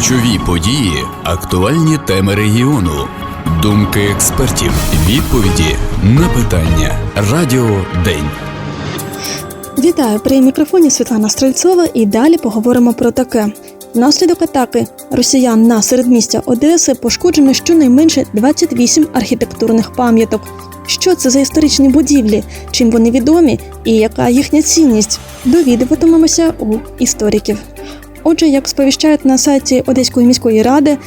Ключові події, актуальні теми регіону, думки експертів, відповіді на питання. Радіо День. Вітаю при мікрофоні Світлана Стрельцова і далі поговоримо про таке. Внаслідок атаки росіян на середмістя Одеси пошкоджено щонайменше 28 архітектурних пам'яток. Що це за історичні будівлі, чим вони відомі і яка їхня цінність? Довідуватимемося у істориків. Отже, як сповіщають на сайті Одеської міської ради,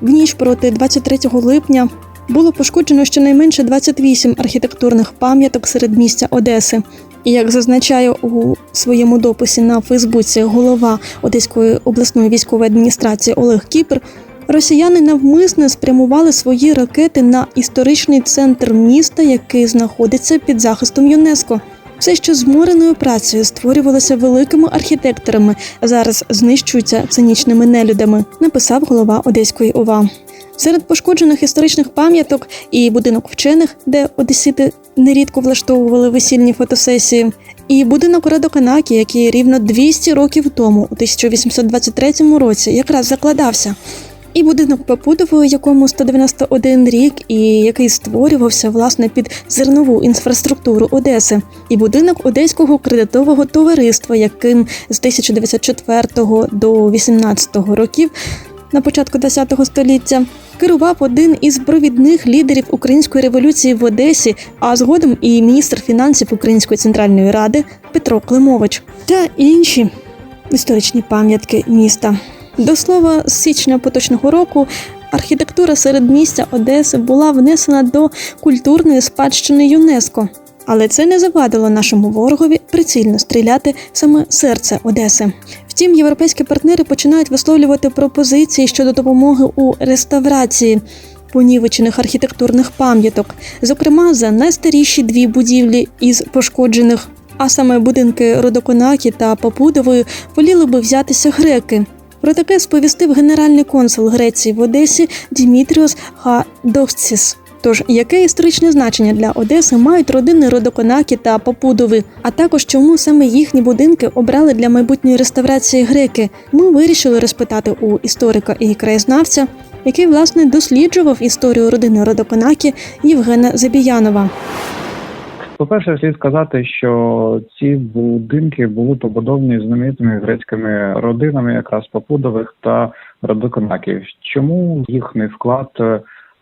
в ніч проти 23 липня було пошкоджено щонайменше 28 архітектурних пам'яток середмістя Одеси. І як зазначає у своєму дописі на Фейсбуці голова Одеської обласної військової адміністрації Олег Кіпр, росіяни навмисно спрямували свої ракети на історичний центр міста, який знаходиться під захистом ЮНЕСКО. Все, що змореною працею створювалося великими архітекторами, зараз знищується цинічними нелюдами, написав голова Одеської ОВА. Серед пошкоджених історичних пам'яток і будинок вчених, де одесити нерідко влаштовували весільні фотосесії, і будинок Радоканакі, який рівно 200 років тому, у 1823 році, якраз закладався. І будинок Попудової, якому 191 рік, і який створювався власне під зернову інфраструктуру Одеси, і будинок Одеського кредитового товариства, яким з 1904 до 18 років на початку ХХ століття керував один із провідних лідерів української революції в Одесі, а згодом і міністр фінансів Української центральної ради Петро Климович та інші історичні пам'ятки міста. До слова, з січня поточного року архітектура середмістя Одеси була внесена до культурної спадщини ЮНЕСКО. Але це не завадило нашому ворогові прицільно стріляти саме серце Одеси. Втім, європейські партнери починають висловлювати пропозиції щодо допомоги у реставрації понівечених архітектурних пам'яток, зокрема за найстаріші дві будівлі із пошкоджених, а саме будинки Родоконакі та Попудової, воліли би взятися греки. Про таке сповістив генеральний консул Греції в Одесі Дімітріос Хадовціс. Тож, яке історичне значення для Одеси мають родини Родоконакі та Попудови, а також чому саме їхні будинки обрали для майбутньої реставрації греки? Ми вирішили розпитати у історика і краєзнавця, який власне досліджував історію родини Родоконакі Євгена Забіянова. По-перше, слід сказати, що ці будинки були побудовані знаменитими грецькими родинами, якраз Попудових та Родоконаків. Чому їхній вклад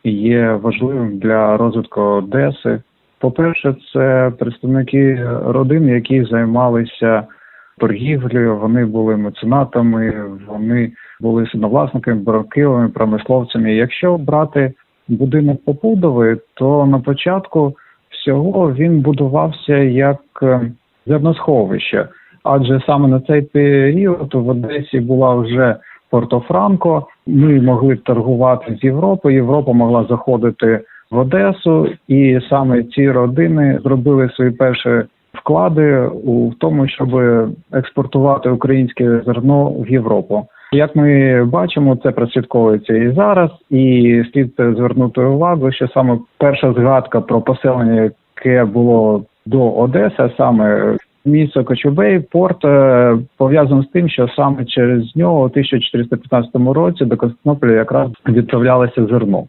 є важливим для розвитку Одеси? По-перше, це представники родин, які займалися торгівлею, вони були меценатами, вони були синовласниками, барокилами, промисловцями. Якщо брати будинок Попудовий, то на початку всього він будувався як зерносховище, адже саме на цей період в Одесі була вже Порто-Франко. Ми могли торгувати з Європою. Європа могла заходити в Одесу, і саме ці родини зробили свої перші вклади у тому, щоб експортувати українське зерно в Європу. Як ми бачимо, це прослідковується і зараз, і слід звернути увагу, що саме перша згадка про поселення, яке було до Одеси, саме місто Кочубей, порт пов'язано з тим, що саме через нього у 1415 році до Константинополя якраз відправлялося зерно.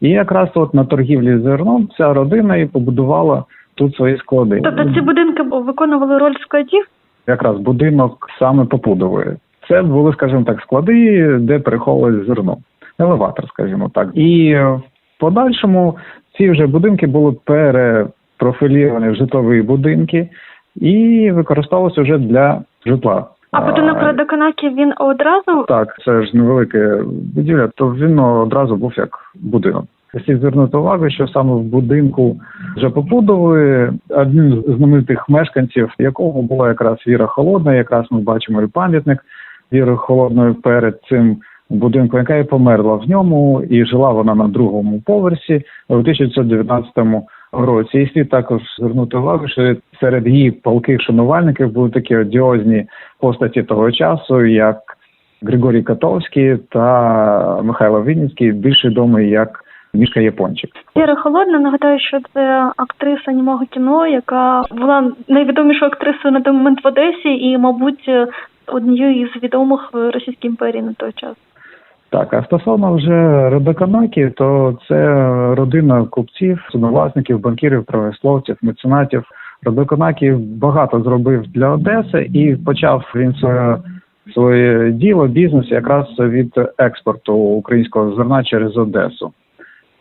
І якраз от на торгівлі зерном ця родина і побудувала тут свої склади. Тобто ці будинки виконували роль складів? Якраз будинок саме Попудової. Це були, скажімо так, склади, де переховували зерно, елеватор, скажімо так. І в подальшому ці вже будинки були перепрофіліровані в житлові будинки і використовувалися вже для житла. А будинок Радоканакі він одразу так, це ж невелике будівля, то він одразу був як будинок. Слід звернути увагу, що саме в будинку вже побудови одним з знаменитих мешканців, якого була якраз Віра Холодна, якраз ми бачимо і пам'ятник Віри Холодної перед цим будинком, яка і померла в ньому, і жила вона на другому поверсі у 1919 році. І слід також звернути увагу, що серед її палких шанувальників були такі одіозні постаті того часу, як Григорій Котовський та Михайло Вінницький, більш відомий як Мішка Япончик. Віра Холодна, нагадаю, що це актриса німого кіно, яка була найвідомішою актрисою на той момент в Одесі і, мабуть, однією із відомих в Російській імперії на той час. Так, а стосовно вже Родоконакі, то це родина купців, судновласників, банкірів, правословців, меценатів. Родоконакі багато зробив для Одеси і почав він своє, своє діло, бізнес якраз від експорту українського зерна через Одесу.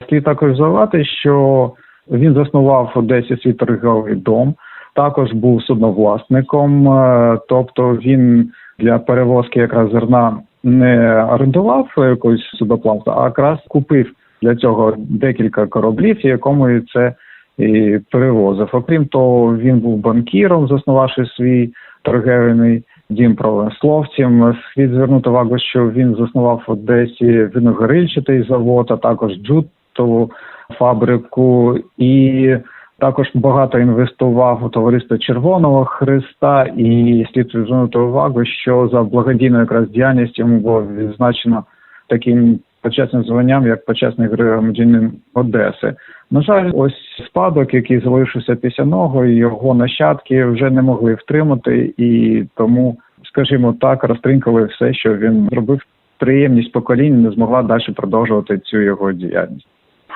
Слід також зауважити, що він заснував в Одесі свій торговий дом, також був судновласником, е, тобто він для перевозки якраз зерна не орендував якусь судоплавство, а якраз купив для цього декілька кораблів, якому це і перевозив. Окрім того, він був банкіром, заснувавши свій торгівельний дім промисловцем. Слід звернути увагу, що він заснував в Одесі виногорильчатий завод, а також джутову фабрику і також багато інвестував у товариство Червоного Христа, і слід звернути увагу, що за благодійну якраз діяльність йому було відзначено таким почесним званням, як почесний громадянин Одеси. На жаль, ось спадок, який залишився після нього, його нащадки вже не могли втримати, і тому, скажімо так, розтринкали все, що він зробив. Приємність покоління не змогла далі продовжувати цю його діяльність.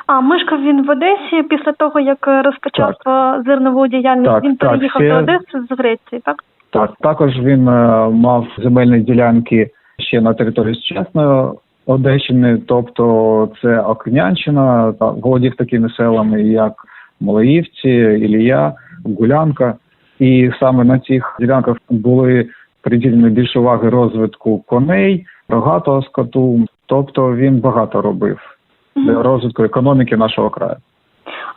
А мешкав він в Одесі після того, як розпочав е, зернову діяльність. Так, він так, переїхав ще- до Одеси з Греції, так? Так, також він е, мав земельні ділянки ще на території сучасної Одещини, тобто це Окнянщина, та володів такими селами, як Малоївці, Ілія, Гулянка. І саме на цих ділянках були приділені більше уваги розвитку коней, рогатого скоту. Тобто він багато робив для розвитку економіки нашого краю.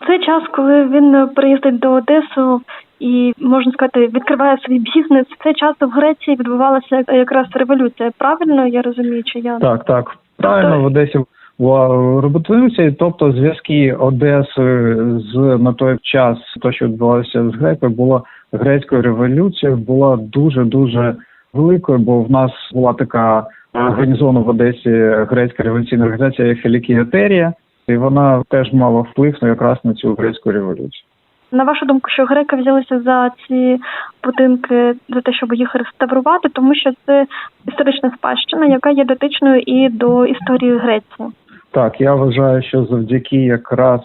В цей час, коли він е, приїздить до Одесу і можна сказати, відкриває свій бізнес, в цей час в Греції відбувалася якраз революція. Правильно я розумію, чи я Так, так. Правильно, в Одесі була роботизація, тобто зв'язки Одеси з на той час, то що відбувалося з грекою, було грецькою революцією, була дуже дуже великою, бо в нас була така організована в Одесі грецька революційна організація Філікіотерія, і вона теж мала вплив на якраз на цю грецьку революцію. на вашу думку, що греки взялися за ці будинки за те, щоб їх реставрувати, тому що це історична спадщина, яка є дотичною і до історії Греції. Так, я вважаю, що завдяки якраз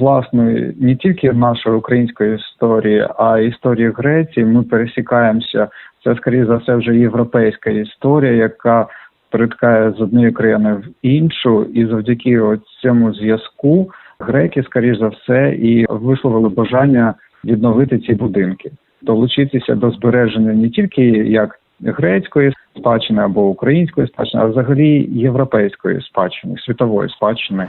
власної не тільки нашої української історії, а історії Греції, ми пересікаємося. Це скоріше за все вже європейська історія, яка перетикає з однієї країни в іншу, і завдяки цьому зв'язку греки, скоріш за все, і висловили бажання відновити ці будинки, долучитися до збереження не тільки як грецької спадщини або української спадщини, а взагалі європейської спадщини, світової спадщини.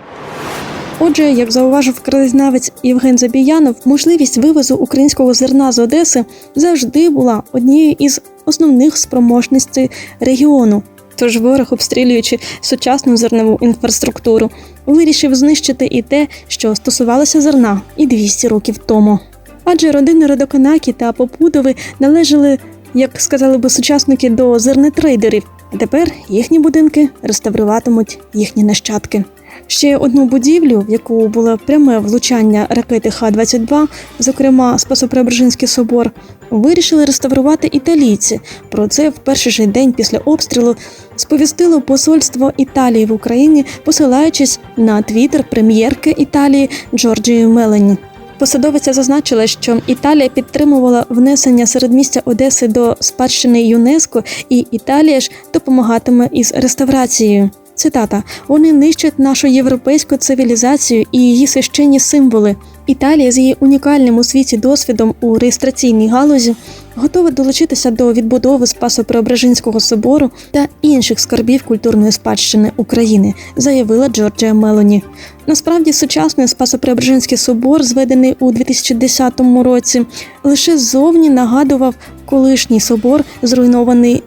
Отже, як зауважив краєзнавець Євген Забіянов, можливість вивозу українського зерна з Одеси завжди була однією із основних спроможностей регіону. Тож ворог, обстрілюючи сучасну зернову інфраструктуру, вирішив знищити і те, що стосувалося зерна, і 200 років тому. Адже родини Родоконакі та Попудови належали, як сказали би сучасники, до зернетрейдерів. А тепер їхні будинки реставруватимуть їхні нащадки. Ще одну будівлю, в яку було пряме влучання ракети Х-22, зокрема Спасо-Преображенський собор, вирішили реставрувати італійці. Про це в перший же день після обстрілу сповістило посольство Італії в Україні, посилаючись на твіттер прем'єрки Італії Джорджії Мелані. Посадовиця зазначила, що Італія підтримувала внесення середмістя Одеси до спадщини ЮНЕСКО, і Італія ж допомагатиме із реставрацією. Цитата: вони нищать нашу європейську цивілізацію і її священні символи. Італія з її унікальним у світі досвідом у реєстраційній галузі готова долучитися до відбудови Спасо-Преображенського собору та інших скарбів культурної спадщини України, заявила Джорджія Мелоні. Насправді, сучасний Спасо-Преображенський собор, зведений у 2010 році, лише ззовні нагадував колишній собор, зруйнований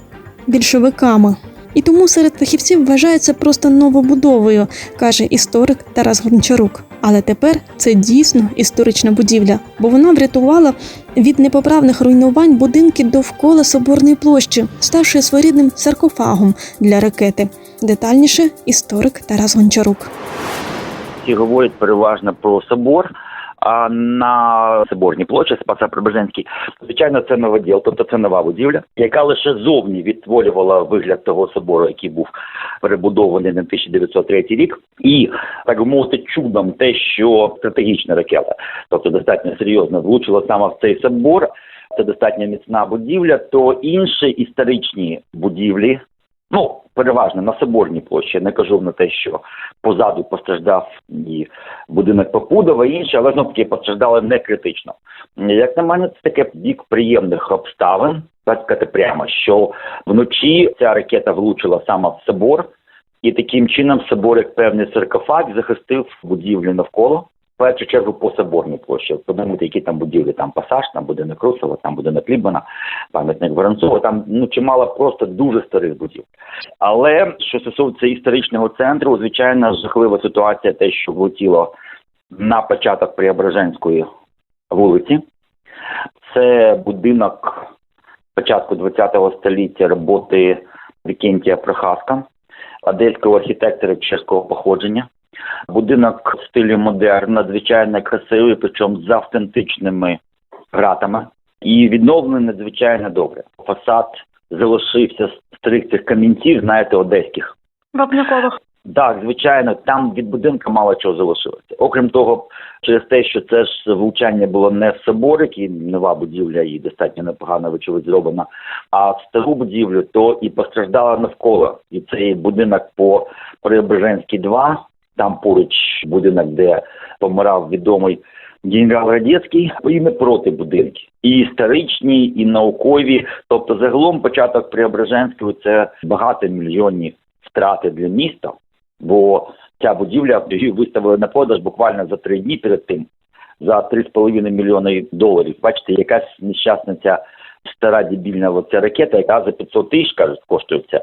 більшовиками. І тому серед фахівців вважається просто новобудовою, каже історик Тарас Гончарук. Але тепер це дійсно історична будівля, бо вона врятувала від непоправних руйнувань будинки довкола соборної площі, ставши своєрідним саркофагом для ракети. Детальніше історик Тарас Гончарук. Всі говорять переважно про собор, на Соборній площі Спаса Преображенській, звичайно, це новоділ, тобто це нова будівля, яка лише зовні відтворювала вигляд того собору, який був перебудований на 1903 рік, і так би мовити, чудом те, що стратегічна ракета, тобто достатньо серйозно влучила саме в цей собор. Це достатньо міцна будівля, то інші історичні будівлі, ну переважно на соборній площі, не кажу на те, що позаду постраждав і будинок Попудова, і інші, але знов таки постраждали не критично. Як на мене, це таке бік приємних обставин, так сказати прямо, що вночі ця ракета влучила саме в собор, і таким чином собор, як певний саркофаг, захистив будівлю навколо. Першу чергу по соборній площі. Подумайте, які там будівлі, там пасаж, там будинок Русова, там будинок Лібана, пам'ятник Воронцова, там ну чимало просто дуже старих будівель. Але що стосується історичного центру, звичайно, жахлива ситуація, те, що влетіло на початок Преображенської вулиці. Це будинок початку ХХ століття роботи Вікентія Прохаска, одеського архітектора чеського походження. Будинок в стилі модерн, надзвичайно красивий, причому з автентичними гратами. І відновлений надзвичайно добре. Фасад залишився з старих цих камінців, знаєте, одеських. Вапнякових. Так, звичайно, там від будинка мало чого залишилося. Окрім того, через те, що це ж влучання було не в собор, який нова будівля і достатньо непогано вочевидь зроблена, а в стару будівлю, то і постраждала навколо. І цей будинок по Преображенській 2, там поруч будинок, де помирав відомий генерал Радецький, не проти будинки. І історичні, і наукові. Тобто, загалом початок Преображенського це багатомільйонні втрати для міста бо ця будівля її виставили на продаж буквально за три дні перед тим за 3,5 мільйони доларів. Бачите, якась нещасна ця стара дебільна оця ракета, яка за 500 тисяч кажуть, коштує ця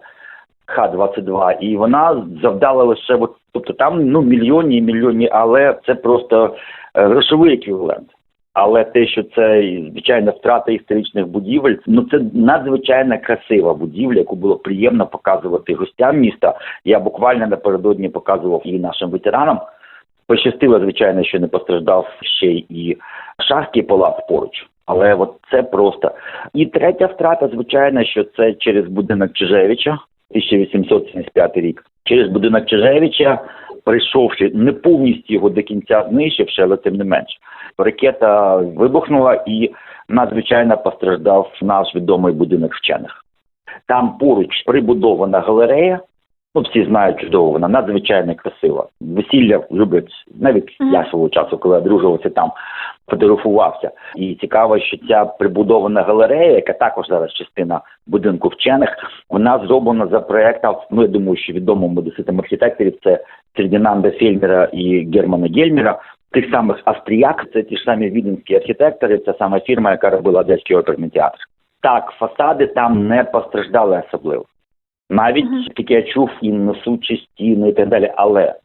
Х-22, і вона завдала лише от, тобто там ну мільйонні і мільйонні, але це просто е, грошовий еквівалент. Але те, що це звичайно втрата історичних будівель, ну це надзвичайно красива будівля, яку було приємно показувати гостям міста. Я буквально напередодні показував її нашим ветеранам. Пощастило, звичайно, що не постраждав ще і шахтський палац поруч. Але от це просто. І третя втрата, звичайно, що це через будинок Чижевича, 1875 рік. Через будинок Чижевича, прийшовши не повністю його до кінця знищивши, але тим не менш, ракета вибухнула і надзвичайно постраждав наш відомий будинок вчених. Там поруч прибудована галерея. Ну, всі знають чудово, вона надзвичайно красива. Весілля люблять навіть Мгм. я свого часу, коли одружувався там, фотографувався. І цікаво, що ця прибудована галерея, яка також зараз частина будинку вчених, вона зроблена за проектом. Ну я думаю, що відомому десятим архітекторів це Фердінанда Фельмера і Германа Гельмера. Тих самих австріяк, це ті ж самі віденські архітектори, це сама фірма, яка робила Одеський оперний театр. Так, фасади там не постраждали особливо. Навіть таке я чув і несучі стіни і так далі. Але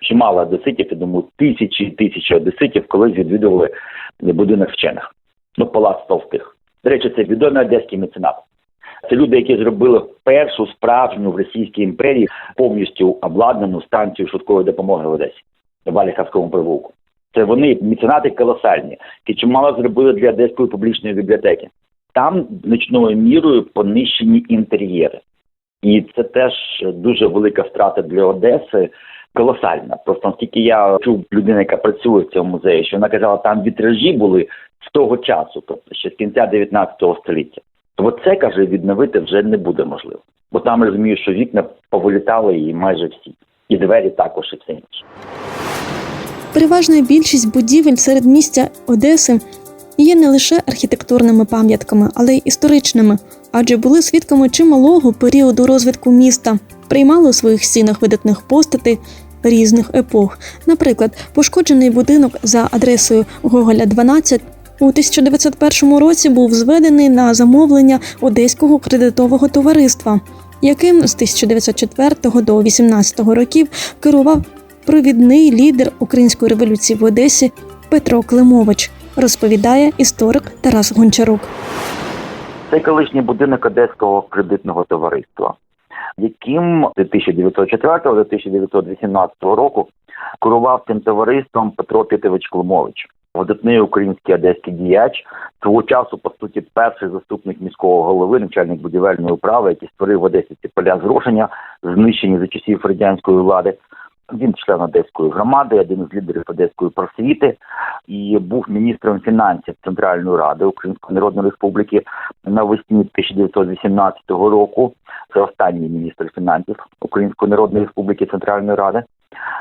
чимало одеситів, я думаю, тисячі і тисячі одеситів колись відвідували будинок вчених. Ну, палац Толстих. До речі, це відомий одеський меценат. Це люди, які зробили першу справжню в Російській імперії повністю обладнану станцію швидкої допомоги в Одесі в Валіхавському провулку. Це вони меценати колосальні, які чимало зробили для Одеської публічної бібліотеки. Там значною мірою понищені інтер'єри. І це теж дуже велика втрата для Одеси, колосальна. Просто наскільки я чув людину, яка працює в цьому музеї, що вона казала, там вітражі були з того часу, тобто ще з кінця 19 століття. То це каже, відновити вже не буде можливо. Бо там розумію, що вікна повилітали і майже всі, і двері також, і все інше. Переважна більшість будівель серед місця Одеси є не лише архітектурними пам'ятками, але й історичними, адже були свідками чималого періоду розвитку міста, приймали у своїх стінах видатних постатей різних епох. Наприклад, пошкоджений будинок за адресою Гоголя 12 у 1901 році був зведений на замовлення Одеського кредитового товариства, яким з 1904 до 18 років керував провідний лідер української революції в Одесі Петро Климович, розповідає історик Тарас Гончарук. Це колишній будинок Одеського кредитного товариства, яким з 1904 до 1918 року керував цим товариством Петро Титович Климович. видатний український одеський діяч, свого часу, по суті, перший заступник міського голови, начальник будівельної управи, який створив в Одесі ці поля зрошення, знищені за часів радянської влади. Він член одеської громади, один із лідерів одеської просвіти і був міністром фінансів Центральної ради Української Народної Республіки навесні 1918 року. Це останній міністр фінансів Української Народної Республіки Центральної Ради.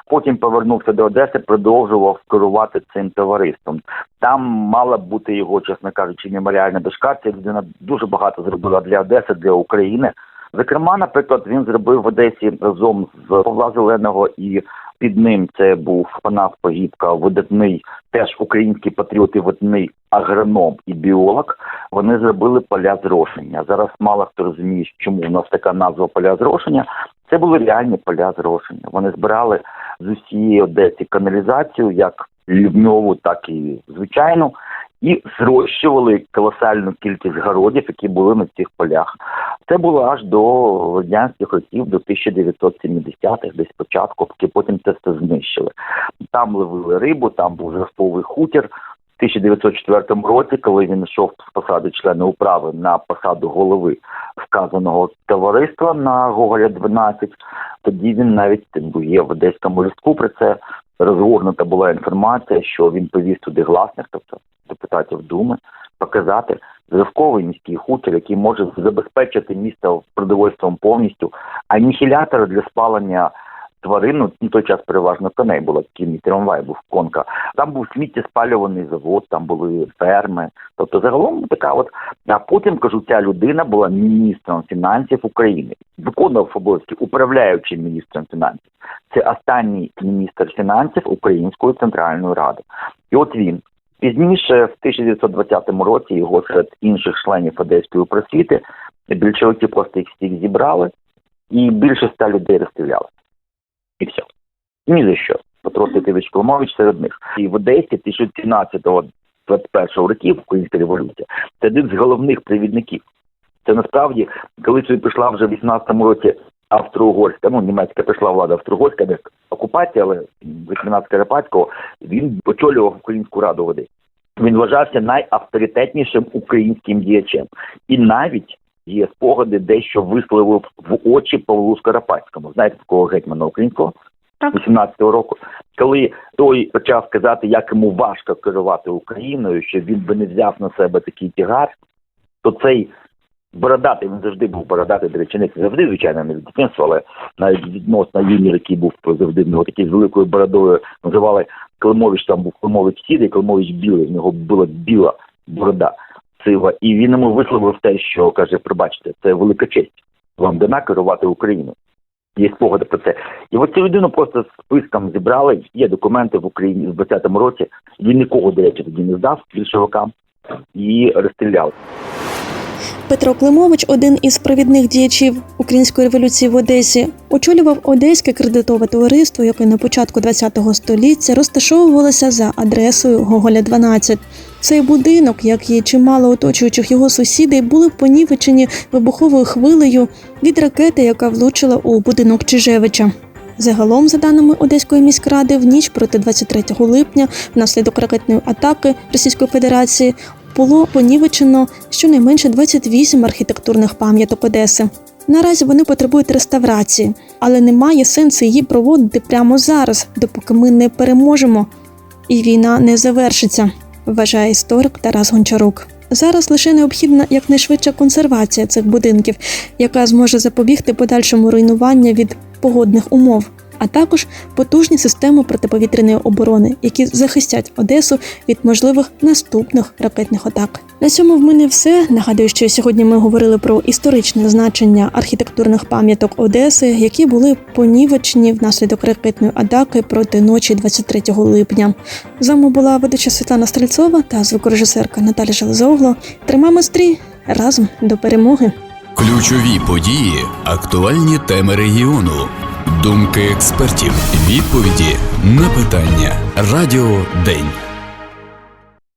Потім повернувся до Одеси, продовжував керувати цим товариством. Там мала бути його, чесно кажучи, меморіальна дошка. Ця людина дуже багато зробила для Одеси, для України. Зокрема, наприклад, він зробив в Одесі разом з Павла Зеленого і під ним це був Панас Погібка, видатний теж український патріот і видатний агроном і біолог. Вони зробили поля зрошення. Зараз мало хто розуміє, чому у нас така назва поля зрошення. Це були реальні поля зрошення. Вони збирали з усієї Одеси каналізацію, як лівньову, так і звичайну, і зрощували колосальну кількість городів, які були на цих полях. Це було аж до радянських років, до 1970-х, десь початку, поки потім це все знищили. Там ловили рибу, там був жертвовий хутір. В 1904 році, коли він йшов з посади члена управи на посаду голови вказаного товариства на Гоголя 12, тоді він навіть є в одеському листку про це розгорнута була інформація, що він повіз туди власних, тобто депутатів Думи, показати зразковий міський хутір, який може забезпечити місто продовольством повністю, анігілятор для спалення тварин, ну, на той час переважно коней було, такий трамвай був конка. Там був сміттєспалюваний завод, там були ферми. Тобто, загалом така от. А потім кажу, ця людина була міністром фінансів України, виконував обов'язки управляючим міністром фінансів. Це останній міністр фінансів Української центральної ради. І от він пізніше, в 1920 році, його серед інших членів Одеської просвіти більшовики просто їх всіх зібрали, і більше ста людей розстріляли. І все. Ні за що. Петро Степанович Коломович серед них. І в Одесі 1917-21 років Українська революція це один з головних провідників. Це насправді, коли сюди прийшла вже в 18-му році Австро-Угорська, ну німецька прийшла влада Австро-Угорська, не окупація, але Литвина Скарпатського, він очолював Українську раду в Одесі. Він вважався найавторитетнішим українським діячем. І навіть є спогади, дещо висловив в очі Павлу Скоропадському. Знаєте такого гетьмана українського? Так. 18-го року, коли той почав сказати, як йому важко керувати Україною, що він би не взяв на себе такий тягар, то цей бородатий, він завжди був бородатий, до речі, не завжди, звичайно, не від дитинства, але навіть відносно юніор, який був завжди в нього такий з великою бородою, називали Климович, там був Климович сідий, Климович білий, в нього була біла борода сива. І він йому висловив те, що каже, пробачте, це велика честь вам дана керувати Україну. Є спогади про це. І от цю людину просто з списком зібрали. Є документи в Україні в 20-му році. Він нікого, до речі, тоді не здав більшовикам і розстріляв. Петро Климович, один із провідних діячів української революції в Одесі, очолював одеське кредитове товариство, яке на початку ХХ століття розташовувалося за адресою Гоголя 12. Цей будинок, як і чимало оточуючих його сусідей, були понівечені вибуховою хвилею від ракети, яка влучила у будинок Чижевича. Загалом, за даними Одеської міськради, в ніч проти 23 липня, внаслідок ракетної атаки Російської Федерації, було понівечено щонайменше 28 архітектурних пам'яток Одеси. Наразі вони потребують реставрації, але немає сенсу її проводити прямо зараз, допоки ми не переможемо і війна не завершиться, вважає історик Тарас Гончарук. Зараз лише необхідна якнайшвидша консервація цих будинків, яка зможе запобігти подальшому руйнуванню від погодних умов, а також потужні системи протиповітряної оборони, які захистять Одесу від можливих наступних ракетних атак. На цьому в мене все. Нагадую, що сьогодні ми говорили про історичне значення архітектурних пам'яток Одеси, які були понівечені внаслідок ракетної атаки проти ночі 23 липня. З вами була ведуча Світлана Стрельцова та звукорежисерка Наталя Железогло. Тримаємо стрій разом до перемоги. Ключові події, актуальні теми регіону, думки експертів, відповіді на питання. Радіо День.